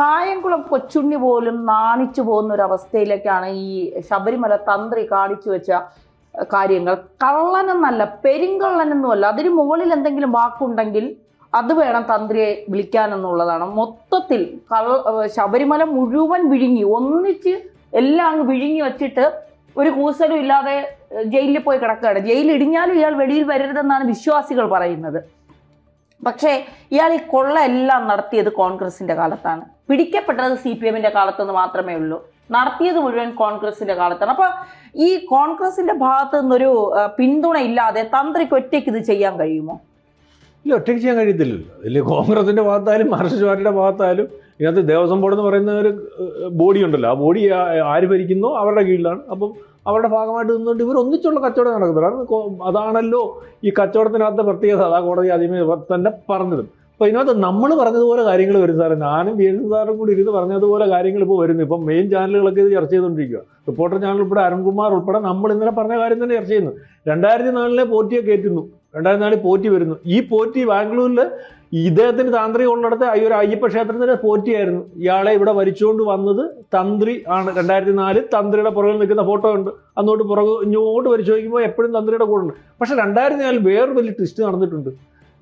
കായംകുളം കൊച്ചുണ്ണി പോലും നാണിച്ചു പോകുന്ന ഒരു അവസ്ഥയിലേക്കാണ് ഈ ശബരിമല തന്ത്രി കാണിച്ചു വെച്ച കാര്യങ്ങൾ. കള്ളനെന്നല്ല പെരിങ്കള്ളനെന്നുമല്ല അതിന് മുകളിൽ എന്തെങ്കിലും വാക്കുണ്ടെങ്കിൽ അത് വേണം തന്ത്രിയെ വിളിക്കാനെന്നുള്ളതാണ്. മൊത്തത്തിൽ കള്ള ശബരിമല മുഴുവൻ വിഴുങ്ങി ഒന്നിച്ച് എല്ലാം അങ്ങ് വിഴുങ്ങി വച്ചിട്ട് ഒരു കൂസലും ഇല്ലാതെ ജയിലിൽ പോയി കിടക്കുകയാണ്. ജയിലിൽ ഇടിഞ്ഞാലും ഇയാൾ വെളിയിൽ വരരുതെന്നാണ് വിശ്വാസികൾ പറയുന്നത്. പക്ഷേ ഇയാൾ ഈ കൊള്ള എല്ലാം നടത്തിയത് കോൺഗ്രസിന്റെ കാലത്താണ്. പിടിക്കപ്പെട്ടത് സി പി എമ്മിന്റെ കാലത്തെന്ന് മാത്രമേ ഉള്ളൂ. നടത്തിയത് മുഴുവൻ കോൺഗ്രസിന്റെ കാലത്താണ്. അപ്പൊ ഈ കോൺഗ്രസിന്റെ ഭാഗത്ത് നിന്നൊരു പിന്തുണ ഇല്ലാതെ തന്ത്രിക്ക് ഒറ്റയ്ക്ക് ഇത് ചെയ്യാൻ കഴിയുമോ? ഇല്ല ഒറ്റയ്ക്ക് ചെയ്യാൻ കഴിയത്തില്ലല്ലോ. ഇല്ല കോൺഗ്രസിന്റെ ഭാഗത്തായാലും മാർക്സിസ്റ്റ് പാർട്ടിയുടെ ഭാഗത്തായാലും ഇതിനകത്ത് ദേവസ്വം ബോർഡ് എന്ന് പറയുന്ന ഒരു ബോഡി ഉണ്ടല്ലോ. ആ ബോഡി ആര് ഭരിക്കുന്നോ അവരുടെ കീഴിലാണ്. അപ്പം അവരുടെ ഭാഗമായിട്ട് നിന്നുകൊണ്ട് ഇവർ ഒന്നിച്ചുള്ള കച്ചവടം നടക്കുന്നത് കാരണം അതാണല്ലോ ഈ കച്ചവടത്തിനകത്ത് പ്രത്യേകത. അതാ കോടതി ആദ്യമേ തന്നെ പറഞ്ഞത്. അപ്പോൾ ഇതിനകത്ത് നമ്മൾ പറഞ്ഞതുപോലെ കാര്യങ്ങൾ വരും സാറേ. ഞാനും വി എസ് സാറും കൂടി ഇരുന്ന് പറഞ്ഞതുപോലെ കാര്യങ്ങൾ ഇപ്പോൾ വരുന്നു. ഇപ്പം മെയിൻ ചാനലുകളൊക്കെ ഇത് ചർച്ച ചെയ്തുകൊണ്ടിരിക്കുക റിപ്പോർട്ടർ ചാനൽ ഉൾപ്പെടെ അരുൺകുമാർ ഉൾപ്പെടെ നമ്മൾ ഇന്നലെ പറഞ്ഞ കാര്യം തന്നെ ചർച്ച ചെയ്യുന്നു. രണ്ടായിരത്തി നാലിലെ പോറ്റിയെ കയറ്റുന്നു. രണ്ടായിരത്തി നാലിൽ പോറ്റി വരുന്നു. ഈ പോറ്റി ബാംഗ്ലൂരിൽ ഇദ്ദേഹത്തിന് താന്ത്രിക ഉള്ളിടത്ത് ഈ ഒരു അയ്യപ്പ ക്ഷേത്രത്തിന്റെ പോറ്റിയായിരുന്നു. ഇയാളെ ഇവിടെ വരിച്ചുകൊണ്ട് വന്നത് തന്ത്രി ആണ്. രണ്ടായിരത്തി നാലിൽ തന്ത്രിയുടെ പുറകിൽ നിൽക്കുന്ന ഫോട്ടോ ഉണ്ട്. അന്നോട്ട് പുറകെ ഇങ്ങോട്ട് വരിച്ചു നോക്കുമ്പോൾ എപ്പോഴും തന്ത്രിയുടെ കൂടെ ഉണ്ട്. പക്ഷെ രണ്ടായിരത്തി നാലിൽ വേറൊരു വലിയ ട്വിസ്റ്റ് നടന്നിട്ടുണ്ട്.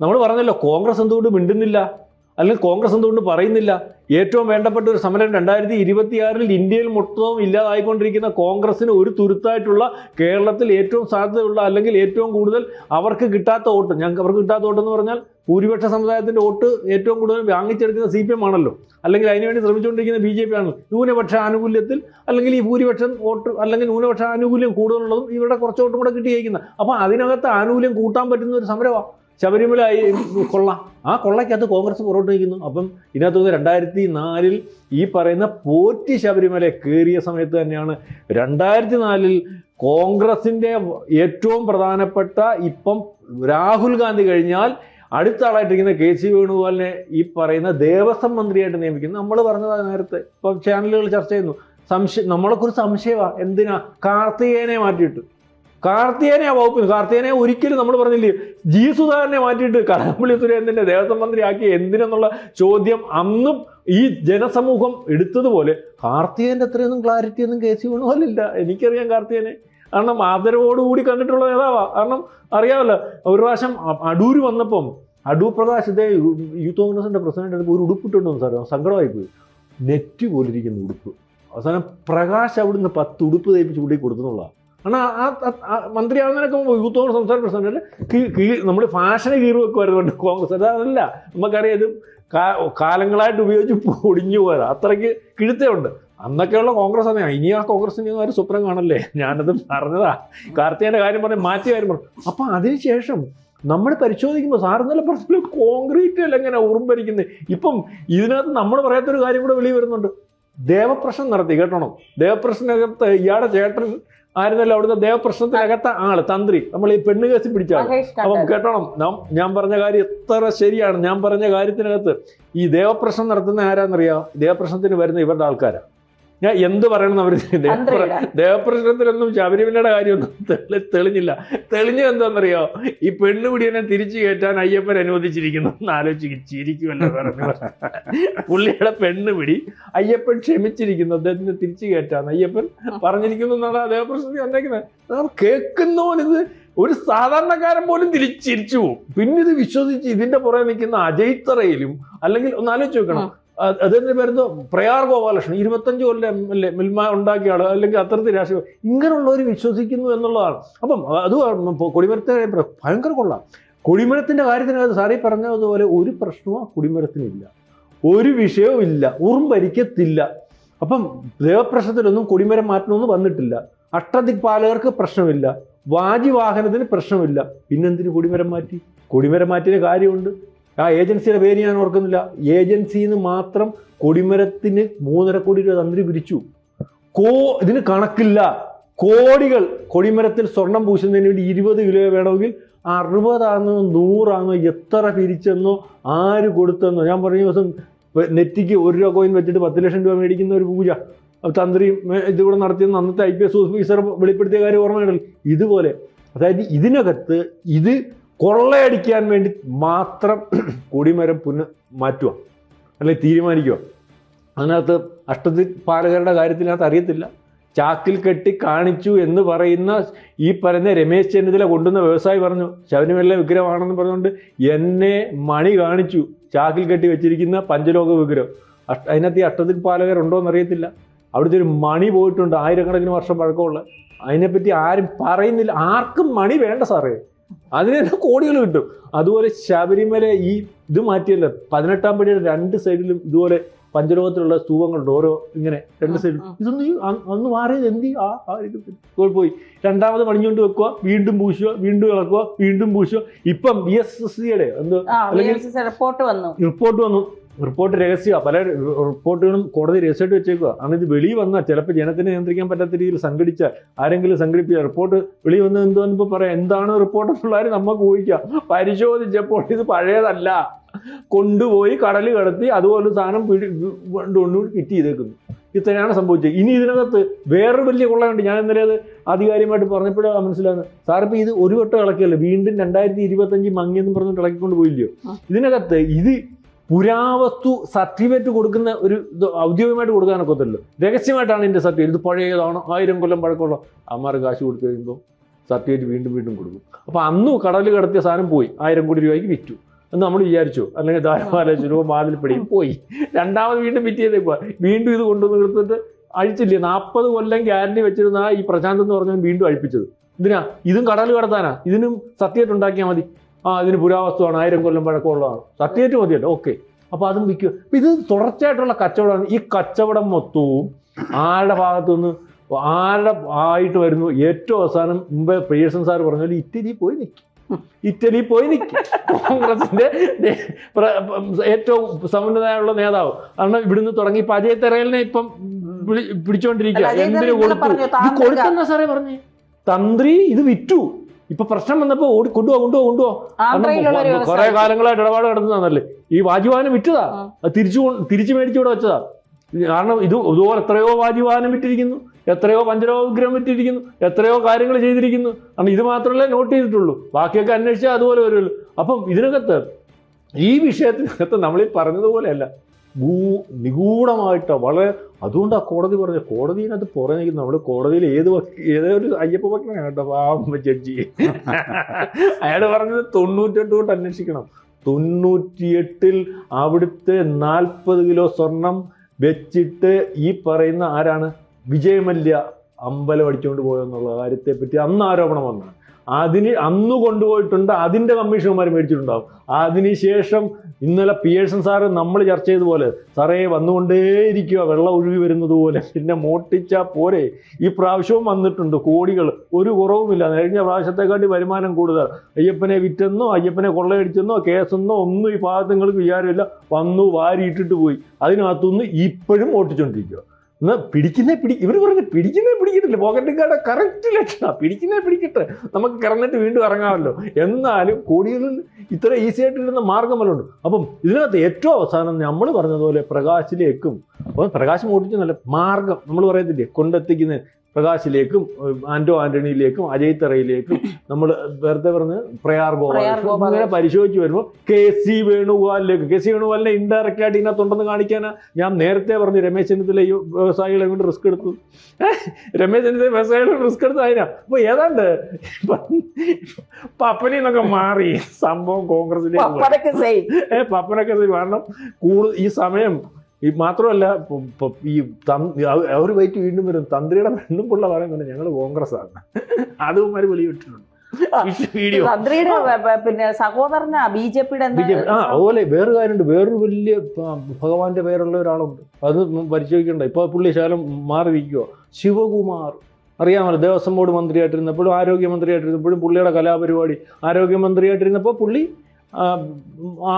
നമ്മൾ പറഞ്ഞല്ലോ കോൺഗ്രസ് എന്തുകൊണ്ട് മിണ്ടുന്നില്ല? അല്ലെങ്കിൽ കോൺഗ്രസ് എന്തുകൊണ്ട് പറയുന്നില്ല? ഏറ്റവും വേണ്ടപ്പെട്ട ഒരു സമരം രണ്ടായിരത്തി ഇരുപത്തിയാറിൽ ഇന്ത്യയിൽ മൊത്തവും ഇല്ലാതായിക്കൊണ്ടിരിക്കുന്ന കോൺഗ്രസിന് ഒരു തുരുത്തായിട്ടുള്ള കേരളത്തിൽ ഏറ്റവും സാധ്യതയുള്ള അല്ലെങ്കിൽ ഏറ്റവും കൂടുതൽ അവർക്ക് കിട്ടാത്ത വോട്ട് ഞങ്ങൾക്ക് അവർക്ക് കിട്ടാത്ത വോട്ട് എന്ന് പറഞ്ഞാൽ ഭൂരിപക്ഷ സമുദായത്തിന്റെ വോട്ട് ഏറ്റവും കൂടുതൽ വാങ്ങിച്ചെടുക്കുന്ന സി പി എം ആണല്ലോ. അല്ലെങ്കിൽ അതിനുവേണ്ടി ശ്രമിച്ചുകൊണ്ടിരിക്കുന്ന ബി ജെ പി ആണല്ലോ. ന്യൂനപക്ഷ ആനുകൂല്യത്തിൽ അല്ലെങ്കിൽ ഈ ഭൂരിപക്ഷം വോട്ട് അല്ലെങ്കിൽ ന്യൂനപക്ഷ ആനുകൂല്യം കൂടുതലുള്ളതും ഇവരുടെ കുറച്ച് വോട്ടും കൂടെ കിട്ടിയിരിക്കുന്നത് അപ്പോൾ അതിനകത്ത് ആനുകൂല്യം കൂട്ടാൻ പറ്റുന്ന ഒരു സമരമാണ് ശബരിമല കൊള്ള. ആ കൊള്ളയ്ക്കകത്ത് കോൺഗ്രസ് പുറകോട്ട് നിൽക്കുന്നു. അപ്പം ഇതിനകത്ത് രണ്ടായിരത്തി നാലിൽ ഈ പറയുന്ന പോറ്റി ശബരിമല കയറിയ സമയത്ത് തന്നെയാണ് രണ്ടായിരത്തി നാലിൽ കോൺഗ്രസിന്റെ ഏറ്റവും പ്രധാനപ്പെട്ട ഇപ്പം രാഹുൽ ഗാന്ധി കഴിഞ്ഞാൽ അടുത്ത ആളായിട്ടിരിക്കുന്ന കെ സി വേണുഗോപാലിനെ ഈ പറയുന്ന ദേവസ്വം മന്ത്രിയായിട്ട് നിയമിക്കുന്നു. നമ്മൾ പറഞ്ഞതാണ് നേരത്തെ. ഇപ്പം ചാനലുകൾ ചർച്ച ചെയ്യുന്നു. സംശയം നമ്മളെക്കുറിച്ച് സംശയമാണ് എന്തിനാ? കാർത്തികേനെ മാറ്റിയിട്ട്. കാർത്തികേയനെ ആ വകുപ്പിന് കാർത്തികനെ ഒരിക്കലും നമ്മൾ പറഞ്ഞില്ലേ ജി സുധാകരനെ മാറ്റിയിട്ട് കടകംപള്ളി സുരേന്ദ്രനെ ദേവസ്വം മന്ത്രിയാക്കി എന്തിനെന്നുള്ള ചോദ്യം അന്നും ഈ ജനസമൂഹം എടുത്തതുപോലെ കാർത്തികന്റെ അത്രയൊന്നും ക്ലാരിറ്റി ഒന്നും കെ സി വേണുഗോപാലില്ല എനിക്കറിയാം കാർത്തികനെ കാരണം ആദരവോടുകൂടി കണ്ടിട്ടുള്ള നേതാവാണ് കാരണം അറിയാമല്ലോ ഒരു പ്രാവശ്യം അടൂർ വന്നപ്പം അടൂർ പ്രകാശ് ഇതേ യൂത്ത് കോൺഗ്രസിന്റെ പ്രസിഡന്റ് ഒരു ഉടുപ്പിട്ടുണ്ട് സാറേ? സങ്കടമായി പോയി. നെറ്റ് പോലിരിക്കുന്ന ഉടുപ്പ്. അവസാനം പ്രകാശ് അവിടുന്ന് പത്ത് ഉടുപ്പ് തയ്പ്പിച്ച് കൂടി കൊടുത്തുന്നുള്ളതാണ് കാരണം ആ- മന്ത്രി ആ- ആ മന്ത്രിയാവുന്നതിനൊക്കെ മുമ്പ് യൂത്ത് കോൺഗ്രസ് സംസ്ഥാന പ്രസിഡന്റ് നമ്മൾ ഫാഷന് കീറി വെക്കുമായിരുന്നു കോൺഗ്രസ്. അതല്ല നമുക്കറിയാം ഇത് കാലങ്ങളായിട്ട് ഉപയോഗിച്ച് പൊടിഞ്ഞു പോയതാ. അത്രയ്ക്ക് കിഴുത്തയുണ്ട്. അന്നൊക്കെയുള്ള കോൺഗ്രസ് ആണ് ഇനി ആ കോൺഗ്രസിന് ഒരു സ്വപ്നം കാണല്ലേ? ഞാനത് പറഞ്ഞതാ. കാർത്തികന്റെ കാര്യം പറഞ്ഞ് മാറ്റി കാര്യം പറഞ്ഞു. അപ്പൊ അതിനുശേഷം നമ്മൾ പരിശോധിക്കുമ്പോൾ സാർ ഇന്നലെ കോൺക്രീറ്റ് അല്ല എങ്ങനെ ഉറുമ്പരിക്കുന്നത് ഇപ്പം ഇതിനകത്ത് നമ്മൾ പറയാത്തൊരു കാര്യം കൂടെ വെളിയിൽ വരുന്നുണ്ട്. ദേവപ്രശ്നം നടത്തി കേട്ടോണം? ദേവപ്രശ്നകത്ത് ഇയാളുടെ ചേട്ടൻ ആയിരുന്നല്ലോ അവിടുത്തെ ദേവപ്രശ്നത്തിനകത്ത ആൾ തന്ത്രി. നമ്മൾ ഈ പെണ്ണ് കേസി പിടിച്ചാണ്. അപ്പം കേട്ടോണം. ഞാൻ പറഞ്ഞ കാര്യം എത്ര ശരിയാണ്. ഞാൻ പറഞ്ഞ കാര്യത്തിനകത്ത് ഈ ദേവപ്രശ്നം നടത്തുന്ന ആരാന്നറിയാം? ദേവപ്രശ്നത്തിന് വരുന്ന ഇവരുടെ ആൾക്കാരാ. ഞാൻ എന്ത് പറയണം അവർ ദേവപ്രശ്നത്തിലൊന്നും ശബരിമലയുടെ കാര്യമൊന്നും തെളി തെളിഞ്ഞില്ല. തെളിഞ്ഞു എന്താണെന്നറിയോ? ഈ പെണ്ണുപിടിയനെ തിരിച്ചു കയറ്റാൻ അയ്യപ്പൻ അനുവദിച്ചിരിക്കുന്നു എന്ന് ആലോചിച്ച് ചിരിക്കുമല്ലോ പറഞ്ഞു പുള്ളിയുടെ പെണ്ണുപിടി അയ്യപ്പൻ ക്ഷമിച്ചിരിക്കുന്നു. അദ്ദേഹത്തിന് തിരിച്ചു കയറ്റാൻ അയ്യപ്പൻ പറഞ്ഞിരിക്കുന്നു എന്നാണ് ആ ദേവപ്രശ്നത്തിൽ വന്നേക്കുന്നത്. കേൾക്കുന്നവനിത് ഒരു സാധാരണക്കാരൻ പോലും തിരിച്ചിരിച്ചു പോകും. പിന്നെ ഇത് വിശ്വസിച്ച് ഇതിന്റെ പുറകെ നിൽക്കുന്ന അജയ്ത്തറയിലും അല്ലെങ്കിൽ ഒന്ന് ആലോചിച്ച് വെക്കണം അ- അതിന്റെ പേരുന്ന പ്രയാർ ഗോപാലകൃഷ്ണൻ ഇരുപത്തഞ്ച് കൊല്ലം എ മിൽമ ഉണ്ടാക്കിയ ആൾ അല്ലെങ്കിൽ അത്തരത്തിൽ രാഷ്ട്രീയ ഇങ്ങനെയുള്ളവർ വിശ്വസിക്കുന്നു എന്നുള്ളതാണ്. അപ്പം അത് കൊടിമരത്തെ ഭയങ്കര കൊള്ളാം. കൊടിമരത്തിന്റെ കാര്യത്തിനകത്ത് സാറി പറഞ്ഞതുപോലെ ഒരു പ്രശ്നവും കൊടിമരത്തിനില്ല. ഒരു വിഷയവും ഇല്ല. ഉറുമ്പരിക്കത്തില്ല. അപ്പം ദേവപ്രശ്നത്തിലൊന്നും കൊടിമരം മാറ്റണമെന്ന് വന്നിട്ടില്ല. അഷ്ടദിക്പാലകർക്ക് പ്രശ്നമില്ല. വാജിവാഹനത്തിന് പ്രശ്നമില്ല. പിന്നെന്തിന് കൊടിമരം മാറ്റി? കൊടിമരം മാറ്റിയ കാര്യമുണ്ട്. ആ ഏജൻസിയുടെ പേര് ഞാൻ ഓർക്കുന്നില്ല. ഏജൻസിയിൽ നിന്ന് മാത്രം കൊടിമരത്തിന് മൂന്നര കോടി രൂപ തന്ത്രി പിരിച്ചു. കോ ഇതിന് കണക്കില്ല. കോടികൾ കൊടിമരത്തിൽ സ്വർണം പൂശുന്നതിന് വേണ്ടി ഇരുപത് കിലോ വേണമെങ്കിൽ അറുപതാണെന്നോ നൂറാണോ എത്ര പിരിച്ചെന്നോ ആര് കൊടുത്തെന്നോ. ഞാൻ പറഞ്ഞ ദിവസം നെറ്റിക്ക് ഒരു രൂപ കോയിൻ വെച്ചിട്ട് പത്ത് ലക്ഷം രൂപ മേടിക്കുന്ന ഒരു പൂജ. തന്ത്രി ഇതുകൂടെ നടത്തിയെന്ന് അന്നത്തെ ഐ പി എസ് ഓഫീസർ വെളിപ്പെടുത്തിയ കാര്യം ഓർമ്മയുണ്ടല്ലോ. ഇതുപോലെ. അതായത് ഇതിനകത്ത് ഇത് കൊള്ളയടിക്കാൻ വേണ്ടി മാത്രം കൊടിമരം പുന മാറ്റുക അല്ലെങ്കിൽ തീരുമാനിക്കുക. അതിനകത്ത് അഷ്ടദിക്പാലകരുടെ കാര്യത്തിനകത്ത് അറിയത്തില്ല. ചാക്കിൽ കെട്ടി കാണിച്ചു എന്ന് പറയുന്ന ഈ പറയുന്ന രമേശ് ചെന്നിത്തല കൊണ്ടുവന്ന വ്യവസായി പറഞ്ഞു ശബരിമല വിഗ്രഹമാണെന്ന് പറഞ്ഞുകൊണ്ട് എന്നെ മണി കാണിച്ചു ചാക്കിൽ കെട്ടി വെച്ചിരിക്കുന്ന പഞ്ചലോക വിഗ്രഹം. അഷ്ട അതിനകത്ത് ഈ അഷ്ടദിക്പാലകരുണ്ടോ എന്നറിയത്തില്ല. അവിടുത്തെ ഒരു മണി പോയിട്ടുണ്ട് ആയിരക്കണക്കിന് വർഷം പഴക്കമുള്ള. അതിനെപ്പറ്റി ആരും പറയുന്നില്ല. ആർക്കും മണി വേണ്ട സാറേ. അതിന് കോടികൾ കിട്ടും. അതുപോലെ ശബരിമല ഈ ഇത് മാറ്റിയല്ലോ. പതിനെട്ടാം പടിയുടെ രണ്ട് സൈഡിലും ഇതുപോലെ പഞ്ചലോകത്തിലുള്ള സ്തൂപങ്ങളുണ്ട്. ഓരോ ഇങ്ങനെ രണ്ട് സൈഡിലും. ഇതൊന്നും അന്ന് മാറിയത് എന്തി ആ പോയി. രണ്ടാമത് പണിഞ്ഞുകൊണ്ട് വെക്കുക വീണ്ടും പൂശുക വീണ്ടും ഇളക്കുക വീണ്ടും പൂശുക. ഇപ്പം ബി എസ് എസ് സിയുടെ എന്ത്? റിപ്പോർട്ട് വന്നു. റിപ്പോർട്ട് വന്നു. റിപ്പോർട്ട് രഹസ്യ പല റിപ്പോർട്ടുകളും കോടതി രഹസ്യമായിട്ട് വെച്ചേക്കുക അന്ന് ഇത് വെളി വന്നാൽ ചിലപ്പോൾ ജനത്തിനെ നിയന്ത്രിക്കാൻ പറ്റാത്ത രീതിയിൽ സംഘടിച്ച ആരെങ്കിലും സംഘടിപ്പിച്ച റിപ്പോർട്ട് വെളി വന്ന് എന്തോന്ന് ഇപ്പോൾ പറയാം. എന്താണ് റിപ്പോർട്ട് എന്നുള്ളവർ നമുക്ക് ഊഹിക്കാം. പരിശോധിച്ചപ്പോൾ ഇത് പഴയതല്ല. കൊണ്ടുപോയി കടൽ കടത്തി അതുപോലെ സാധനം പിടി കൊണ്ടുകൊണ്ട് കിറ്റ് ചെയ്തേക്കുന്നു. ഇത്രയാണ് സംഭവിച്ചത്. ഇനി ഇതിനകത്ത് വേറൊരു വലിയ കൊള്ളയുണ്ട്. ഞാൻ ഇന്നലെ അത് ആധികാരികമായിട്ട് പറഞ്ഞപ്പോഴാണ് മനസ്സിലാകുന്നത് സാറിപ്പോൾ ഇത് ഒരു വട്ടം ഇളക്കിയല്ലോ? വീണ്ടും രണ്ടായിരത്തി ഇരുപത്തഞ്ച് മങ്ങിയെന്ന് പറഞ്ഞിട്ട് ഇളക്കിക്കൊണ്ട് പോയില്ലയോ? ഇതിനകത്ത് ഇത് പുരാവസ്തു സർട്ടിഫിക്കറ്റ് കൊടുക്കുന്ന ഒരു ഇത് ഔദ്യോഗികമായിട്ട് കൊടുക്കാനൊക്കെ ഒത്തില്ല രഹസ്യമായിട്ടാണ് ഇതിന്റെ സർട്ടിഫിക്കറ്റ്. ഇത് പഴയതാണ് ആയിരം കൊല്ലം പഴക്കമുള്ള അമ്മമാർ കാശ് കൊടുത്തു കഴിയുമ്പോൾ സർട്ടിഫിക്കറ്റ് വീണ്ടും വീണ്ടും കൊടുക്കും. അപ്പോൾ അന്ന് കടലിൽ കടത്തിയ സാധനം പോയി. ആയിരം കോടി രൂപയ്ക്ക് വിറ്റു. എന്ന് നമ്മൾ വിചാരിച്ചു. അല്ലെങ്കിൽ ധാരാളം രൂപ മാതിൽപ്പടിയും പോയി. രണ്ടാമത് വീണ്ടും വിറ്റ് പോവാ. വീണ്ടും ഇത് കൊണ്ടുവന്ന് എടുത്തിട്ട് അഴിച്ചില്ലേ? നാൽപ്പത് കൊല്ലം ഗ്യാരണ്ടി വെച്ചിരുന്ന ഈ പ്രശാന്ത് എന്ന് പറഞ്ഞാൽ വീണ്ടും അഴിപ്പിച്ചത്. ഇതിനാ ഇതും കടൽ കടത്താനാ. ഇതിനും സർട്ടിഫിക്കറ്റ് ഉണ്ടാക്കിയാൽ മതി. ആ ഇതിന് പുരാവസ്തുവാണ് ആയിരം കൊല്ലം പഴക്കമുള്ളതാണ്. സർട്ടിഫിക്കറ്റ് മതിയല്ലോ ഓക്കെ. അപ്പോൾ അതും വിൽക്കും. അപ്പോൾ ഇത് തുടർച്ചയായിട്ടുള്ള കച്ചവടമാണ്. ഈ കച്ചവടം മൊത്തവും ആരുടെ ഭാഗത്തു നിന്ന് ആരുടെ ആയിട്ട് വരുന്നു? ഏറ്റവും അവസാനം മുമ്പ് പ്രിയേഴ്സൺ സാർ പറഞ്ഞാൽ ഇറ്റലി പോയി നിൽക്കും ഇറ്റലി പോയി നിൽക്കും കോൺഗ്രസിന്റെ ഏറ്റവും സമുന്നതയുള്ള നേതാവ്. കാരണം ഇവിടുന്ന് തുടങ്ങി അജയ് തെരയലിനെ ഇപ്പം പിടിച്ചോണ്ടിരിക്കുക എന്തിനു കൊടുത്തു. കൊടുത്തെന്നാ സാറേ പറഞ്ഞേ? തന്ത്രി ഇത് വിറ്റു. ഇപ്പൊ പ്രശ്നം വന്നപ്പോ ഓടി കൊണ്ടുപോ കൊണ്ടുപോ കൊണ്ടുപോ കുറെ കാലങ്ങളായിട്ട് ഇടപാട് നടത്തുന്നതാണല്ലേ ഈ വാജിവാനം വിറ്റതാ. തിരിച്ചു തിരിച്ചു മേടിച്ചു ഇവിടെ വെച്ചതാ. കാരണം ഇത് ഇതുപോലെ എത്രയോ വാജിവാനം വിറ്റിരിക്കുന്നു എത്രയോ പഞ്ചരോ വിഗ്രഹം വിറ്റിരിക്കുന്നു എത്രയോ കാര്യങ്ങൾ ചെയ്തിരിക്കുന്നു. കാരണം ഇത് മാത്രമല്ലേ നോട്ട് ചെയ്തിട്ടുള്ളൂ. ബാക്കിയൊക്കെ അന്വേഷിച്ചാൽ അതുപോലെ വരുള്ളൂ. അപ്പം ഇതിനകത്ത് ഈ വിഷയത്തിനകത്ത് നമ്മൾ ഈ പറഞ്ഞതുപോലെയല്ല. ഭൂ നിഗൂഢമായിട്ട് വളരെ അതുകൊണ്ട് ആ കോടതി പറഞ്ഞ കോടതിനകത്ത് പുറമെ നിൽക്കുന്ന നമ്മൾ കോടതിയിൽ ഏത് ഏതൊരു അയ്യപ്പ വക്കീലാണ് കേട്ടോ ആ ജഡ്ജി. അയാൾ പറഞ്ഞത് തൊണ്ണൂറ്റെട്ട് തൊട്ട് അന്വേഷിക്കണം. തൊണ്ണൂറ്റിയെട്ടിൽ അവിടുത്തെ നാൽപ്പത് കിലോ സ്വർണം വെച്ചിട്ട് ഈ പറയുന്ന ആരാണ്? വിജയമല്യ അമ്പലം അടിച്ചുകൊണ്ട് പോയെന്നുള്ള കാര്യത്തെപ്പറ്റി അന്ന് ആരോപണം വന്നാണ് അതിന് അന്ന് കൊണ്ടുപോയിട്ടുണ്ട് അതിന്റെ കമ്മീഷണർമാർ മേടിച്ചിട്ടുണ്ടാവും. അതിനുശേഷം ഇന്നലെ പിയേഴ്സൺ സാറ് നമ്മൾ ചർച്ച ചെയ്തതുപോലെ സാറേ വന്നുകൊണ്ടേയിരിക്കുക വെള്ളം ഒഴുകി വരുന്നത് പോലെ. പിന്നെ മോട്ടിച്ച പോരെ. ഈ പ്രാവശ്യവും വന്നിട്ടുണ്ട് കോടികൾ. ഒരു കുറവുമില്ല. കഴിഞ്ഞ പ്രാവശ്യത്തെക്കാട്ടി വരുമാനം കൂടുതൽ. അയ്യപ്പനെ വിറ്റെന്നോ അയ്യപ്പനെ കൊള്ളയടിച്ചെന്നോ കേസെന്നോ ഒന്നും ഈ ഭാഗത്ത് നിങ്ങൾക്ക് വിചാരമില്ല. വന്നു വാരിയിട്ടിട്ട് പോയി. അതിനകത്തുനിന്ന് ഇപ്പോഴും ഓട്ടിച്ചോണ്ടിരിക്കുക എന്നാ പിടിക്കുന്നേ പിടി ഇവർ പറഞ്ഞു പിടിക്കുന്നേ പോക്കറ്റ് പോക്കറ്റിക്കാരുടെ കറക്റ്റ് ലക്ഷണം. പിടിക്കുന്നേ പിടിക്കട്ടെ. നമുക്ക് കിടന്നിട്ട് വീണ്ടും ഇറങ്ങാമല്ലോ. എന്നാലും കോടികളിൽ ഇത്ര ഈസി ആയിട്ടിരുന്ന മാർഗമല്ലുണ്ട് അപ്പം ഇതിനകത്ത് ഏറ്റവും അവസാനം നമ്മൾ പറഞ്ഞതുപോലെ പ്രകാശിലേക്കും അപ്പം പ്രകാശം ഓടിച്ചു നല്ല മാർഗം. നമ്മൾ പറയത്തില്ലേ കൊണ്ടെത്തിക്കുന്ന പ്രകാശിലേക്കും ആന്റോ ആന്റണിയിലേക്കും അജയ് തറയിലേക്കും നമ്മൾ വെറുതെ പറഞ്ഞ് പ്രയാർ ഗോപാലും അങ്ങനെ പരിശോധിച്ച് വരുമ്പോൾ കെ സി വേണുഗോപാലിലേക്ക് കെ സി വേണുഗോപാലിനെ ഇൻഡയറക്റ്റ് ആയിട്ട് ഇതിനകത്തുണ്ടെന്ന് കാണിക്കാനാ? ഞാൻ നേരത്തെ പറഞ്ഞു രമേശ് ചെന്നിത്തല ഈ വ്യവസായികളെ കൊണ്ട് റിസ്ക് എടുത്തു. രമേശ് ചെന്നിത്തല വ്യവസായികളെ റിസ്ക് എടുത്തു അതിനാ അപ്പൊ ഏതാണ്ട് പപ്പനിൽ നിന്നൊക്കെ മാറി സംഭവം കോൺഗ്രസിലേക്ക് പപ്പനൊക്കെ സൈ കാരണം കൂടുതൽ ഈ സമയം ഈ മാത്രമല്ല ഈ അവർ വൈറ്റ് വീണ്ടും വരും. തന്ത്രിയുടെ പെണ്ണും പിള്ള പറയുന്നുണ്ട് ഞങ്ങൾ കോൺഗ്രസ് ആണ് അതും അവർ വെളിവിട്ടിട്ടുണ്ട് വീഡിയോ. തന്ത്രിയുടെ പിന്നെ സഹോദരനാ ബി ജെ പിയുടെ ബി ജെ ആ അതുപോലെ വേറെ കാര്യമുണ്ട്. വേറൊരു വലിയ ഭഗവാന്റെ പേരുള്ള ഒരാളുണ്ട് അത് പരിശോധിക്കണ്ട. ഇപ്പൊ പുള്ളി ശാലം മാറിയിരിക്കുക ശിവകുമാർ. അറിയാമല്ലോ ദേവസ്വം ബോർഡ് മന്ത്രിയായിട്ടിരുന്നപ്പോഴും ആരോഗ്യമന്ത്രിയായിട്ടിരുന്നപ്പോഴും പുള്ളിയുടെ കലാപരിപാടി ആരോഗ്യമന്ത്രിയായിട്ടിരുന്നപ്പോൾ പുള്ളി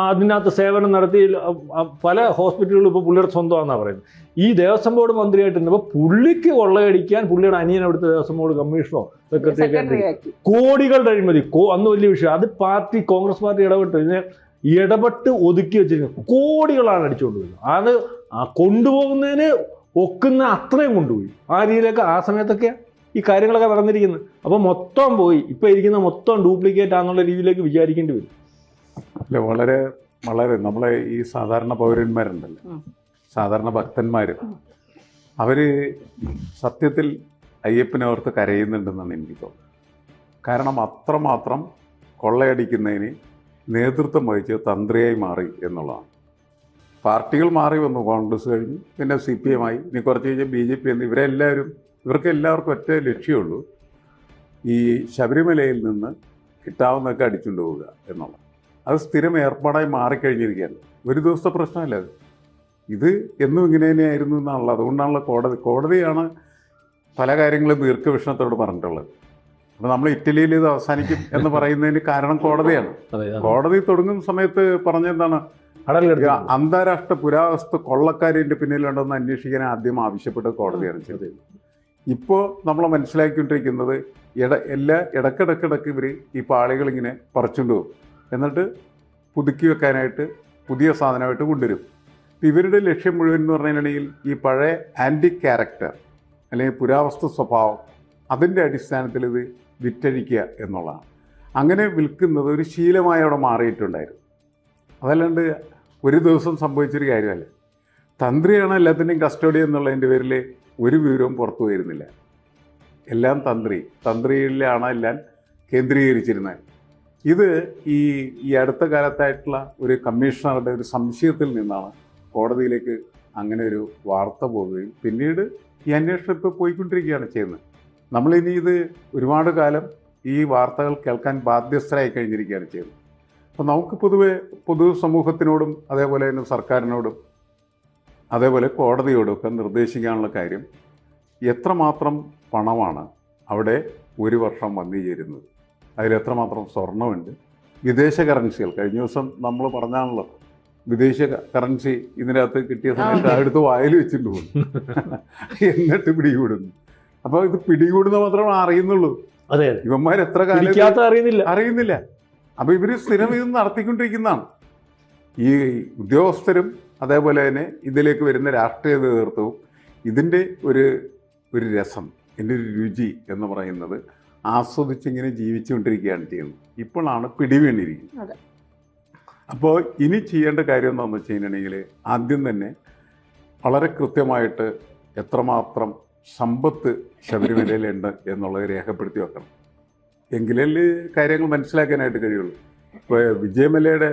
അതിനകത്ത് സേവനം നടത്തി പല ഹോസ്പിറ്റലുകളും ഇപ്പോൾ പുള്ളിയുടെ സ്വന്തമാണെന്നാണ് പറയുന്നത്. ഈ ദേവസ്വം ബോർഡ് മന്ത്രിയായിട്ട് ഇന്നിപ്പോൾ പുള്ളിക്ക് കൊള്ളയടിക്കാൻ പുള്ളിയുടെ അനിയൻ അവിടുത്തെ ദേവസ്വം ബോർഡ് കമ്മീഷണോ സെക്രട്ടറി കോടികളുടെ അഴിമതി. കോ- അന്ന് വലിയ വിഷയം. അത് പാർട്ടി കോൺഗ്രസ് പാർട്ടി ഇടപെട്ട് ഇതിനെ ഇടപെട്ട് ഒതുക്കി വെച്ചിരിക്കുന്നത് കോടികളാണ് അടിച്ചുകൊണ്ട് വരുന്നത് അത് കൊണ്ടുപോകുന്നതിന് ഒക്കുന്ന അത്രയും കൊണ്ടുപോയി. ആ രീതിയിലൊക്കെ ആ സമയത്തൊക്കെ ഈ കാര്യങ്ങളൊക്കെ നടന്നിരിക്കുന്നത് അപ്പോൾ മൊത്തം പോയി. ഇപ്പോൾ ഇരിക്കുന്ന മൊത്തം ഡ്യൂപ്ലിക്കേറ്റ് ആണെന്നുള്ള രീതിയിലേക്ക് വിചാരിക്കേണ്ടി വരും. അല്ല വളരെ വളരെ നമ്മളെ ഈ സാധാരണ പൗരന്മാരുണ്ടല്ലോ. സാധാരണ ഭക്തന്മാർ അവർ സത്യത്തിൽ അയ്യപ്പനെ ഓർത്ത് കരയുന്നുണ്ടെന്നാണ് എനിക്ക് തോന്നുന്നത്. കാരണം അത്രമാത്രം കൊള്ളയടിക്കുന്നതിന് നേതൃത്വം വഹിച്ച് തന്ത്രിയായി മാറി എന്നുള്ളതാണ്. പാർട്ടികൾ മാറി വന്നു കോൺഗ്രസ് കഴിഞ്ഞു പിന്നെ സി പി എം ആയി ഇനി കുറച്ച് കഴിഞ്ഞാൽ ബി ജെ പി എന്ന് ഇവരെല്ലാവരും ഇവർക്ക് എല്ലാവർക്കും ഒറ്റ ലക്ഷ്യമുള്ളൂ ഈ ശബരിമലയിൽ നിന്ന് കിട്ടാവുന്നൊക്കെ അടിച്ചുകൊണ്ട് പോവുക എന്നുള്ളത്. അത് സ്ഥിരം ഏർപ്പാടായി മാറിക്കഴിഞ്ഞിരിക്കുകയാണ് ഒരു ദിവസത്തെ പ്രശ്നമല്ല അത്? ഇത് എന്നും ഇങ്ങനെ തന്നെയായിരുന്നു എന്നാണല്ലോ. അതുകൊണ്ടാണല്ലോ കോടതി കോടതിയാണ് പല കാര്യങ്ങളും ദീർഘവീക്ഷണത്തോട് പറഞ്ഞിട്ടുള്ളത്. അപ്പോൾ നമ്മൾ ഇറ്റലിയിൽ ഇത് അവസാനിക്കും എന്ന് പറയുന്നതിന് കാരണം കോടതിയാണ്. കോടതി തുടങ്ങുന്ന സമയത്ത് പറഞ്ഞെന്താണ് അന്താരാഷ്ട്ര പുരാവസ്തു കൊള്ളക്കാരിന്റെ പിന്നിലുണ്ടെന്ന് അന്വേഷിക്കാൻ ആദ്യം ആവശ്യപ്പെട്ട കോടതിയാണ് ചെയ്തത് ഇപ്പോൾ നമ്മൾ മനസ്സിലാക്കിക്കൊണ്ടിരിക്കുന്നത് ഇട എല്ലാ ഇടക്കിടക്കിടക്ക് ഇവർ ഈ പാളികൾ ഇങ്ങനെ പറിച്ചുകൊണ്ട് പോകും. എന്നിട്ട് പുതുക്കി വെക്കാനായിട്ട് പുതിയ സാധനമായിട്ട് കൊണ്ടുവരും. ഇവരുടെ ലക്ഷ്യം മുഴുവൻ എന്ന് പറഞ്ഞിട്ടുണ്ടെങ്കിൽ ഈ പഴയ ആന്റി ക്യാരക്ടർ അല്ലെങ്കിൽ പുരാവസ്തു സ്വഭാവം അതിന്റെ അടിസ്ഥാനത്തിൽ ഇത് വിറ്റഴിക്കുക എന്നുള്ളതാണ്. അങ്ങനെ വിൽക്കുന്നത് ഒരു ശീലമായി അവിടെ മാറിയിട്ടുണ്ടായിരുന്നു. അതല്ലാണ്ട് ഒരു ദിവസം സംഭവിച്ചൊരു കാര്യമല്ല. തന്ത്രിയാണ് എല്ലാത്തിന്റെയും കസ്റ്റഡി എന്നുള്ളതിന്റെ പേരിൽ ഒരു വിവരവും പുറത്തു വരുന്നില്ല എല്ലാം തന്ത്രി. തന്ത്രിയിലാണ് എല്ലാം കേന്ദ്രീകരിച്ചിരുന്നത്. ഇത് ഈ ഈ അടുത്ത കാലത്തായിട്ടുള്ള ഒരു കമ്മീഷണറുടെ ഒരു സംശയത്തിൽ നിന്നാണ് കോടതിയിലേക്ക് അങ്ങനെ ഒരു വാർത്ത പോവുകയും പിന്നീട് ഈ അന്വേഷണം ഇപ്പോൾ പോയിക്കൊണ്ടിരിക്കുകയാണ് ചെയ്യുന്നത്. നമ്മളിനി ഇത് ഒരുപാട് കാലം ഈ വാർത്തകൾ കേൾക്കാൻ ബാധ്യസ്ഥരായി കഴിഞ്ഞിരിക്കുകയാണ് ചെയ്യുന്നത്. അപ്പോൾ നമുക്ക് പൊതുവെ പൊതു സമൂഹത്തിനോടും അതേപോലെ തന്നെ സർക്കാരിനോടും അതേപോലെ കോടതിയോടും ഒക്കെ നിർദ്ദേശിക്കാനുള്ള കാര്യം എത്രമാത്രം പണമാണ് അവിടെ ഒരു വർഷം വന്നു ചേരുന്നത്? അതിൽ എത്രമാത്രം സ്വർണമുണ്ട് വിദേശ കറൻസികൾ കഴിഞ്ഞ ദിവസം നമ്മൾ പറഞ്ഞാണല്ലോ വിദേശ കറൻസി ഇതിനകത്ത് കിട്ടിയ സമയത്ത് അടുത്ത് വായിൽ വെച്ചിട്ട് പോകും എന്നിട്ട് പിടികൂടുന്നു. അപ്പോൾ ഇത് പിടികൂടുന്ന മാത്രമേ അറിയുന്നുള്ളൂ. അതെ ഇവന്മാർ എത്ര കാലം അറിയുന്നില്ല. അറിയുന്നില്ല. അപ്പോൾ ഇവർ സ്ഥിരം ഇത് നടത്തിക്കൊണ്ടിരിക്കുന്നതാണ്. ഈ ഉദ്യോഗസ്ഥരും അതേപോലെ തന്നെ ഇതിലേക്ക് വരുന്ന രാഷ്ട്രീയ നേതൃത്വവും ഇതിന്റെ ഒരു ഒരു രസം എന്റെ ഒരു രുചി എന്ന് പറയുന്നത് ആസ്വദിച്ചിങ്ങനെ ജീവിച്ചുകൊണ്ടിരിക്കുകയാണ് ചെയ്യുന്നത്. ഇപ്പോഴാണ് പിടിവീണിരിക്കുന്നത്. അപ്പോൾ ഇനി ചെയ്യേണ്ട കാര്യം എന്താണെന്ന് വെച്ച് കഴിഞ്ഞിട്ടുണ്ടെങ്കിൽ ആദ്യം തന്നെ വളരെ കൃത്യമായിട്ട് എത്രമാത്രം സമ്പത്ത് ശബരിമലയിലുണ്ട് എന്നുള്ളത് രേഖപ്പെടുത്തി വെക്കണം. എങ്കിലേ കാര്യങ്ങൾ മനസ്സിലാക്കാനായിട്ട് കഴിയുള്ളൂ. ഇപ്പോൾ വിജയമലയുടെ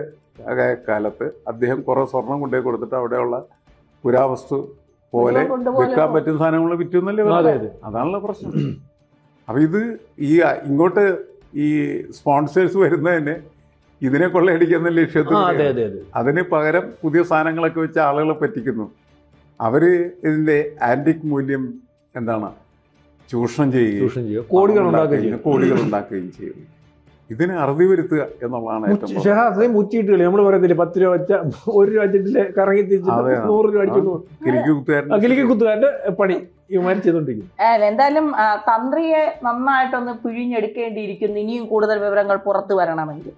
കാലത്ത് അദ്ദേഹം കുറേ സ്വർണം കൊണ്ടുപോയി കൊടുത്തിട്ട് അവിടെയുള്ള പുരാവസ്തു പോലെ വിൽക്കാൻ പറ്റുന്ന സാധനങ്ങൾ വിറ്റുന്നല്ലേ അതെ. അതാണല്ലോ പ്രശ്നം. അപ്പം ഇത് ഈ ഇങ്ങോട്ട് ഈ സ്പോൺസേഴ്സ് വരുന്നതന്നെ ഇതിനെ കൊള്ളയടിക്കുന്ന ലക്ഷ്യത്തിൽ അതെ അതെ അതെ. അതിന് പകരം പുതിയ സാധനങ്ങളൊക്കെ വെച്ച് ആളുകളെ പറ്റിക്കുന്നു. അവർ ഇതിന്റെ ആന്റിക് മൂല്യം എന്താണ്? ചൂഷണം ചെയ്യുകയും കോടികൾ ഉണ്ടാക്കുകയും ചെയ്യും. കോടികൾ ഉണ്ടാക്കുകയും ചെയ്യും. ഇതിന് അറുതി വരുത്തുക എന്നുള്ളതാണ് ഏറ്റവും മുച്ചി- ഷെഹാ, അതേ മുച്ചിട്ട് നമ്മൾ പറയത്തില്ല പത്ത് രൂപ വെച്ച ഒരു രൂപ വെച്ചിട്ടില്ലേ? കറങ്ങി തിരിച്ചു നൂറ് രൂപ അടിച്ചു കിലിക്ക് കുത്തുകാരൻ അഖിലേക്ക് കുത്തുകാരന്റെ പണി. എന്തായാലും തന്ത്രിയെ നന്നായിട്ടൊന്ന് പിഴിഞ്ഞെടുക്കേണ്ടിയിരിക്കുന്നു. ഇനിയും കൂടുതൽ വിവരങ്ങൾ പുറത്തു വരണമെങ്കിൽ.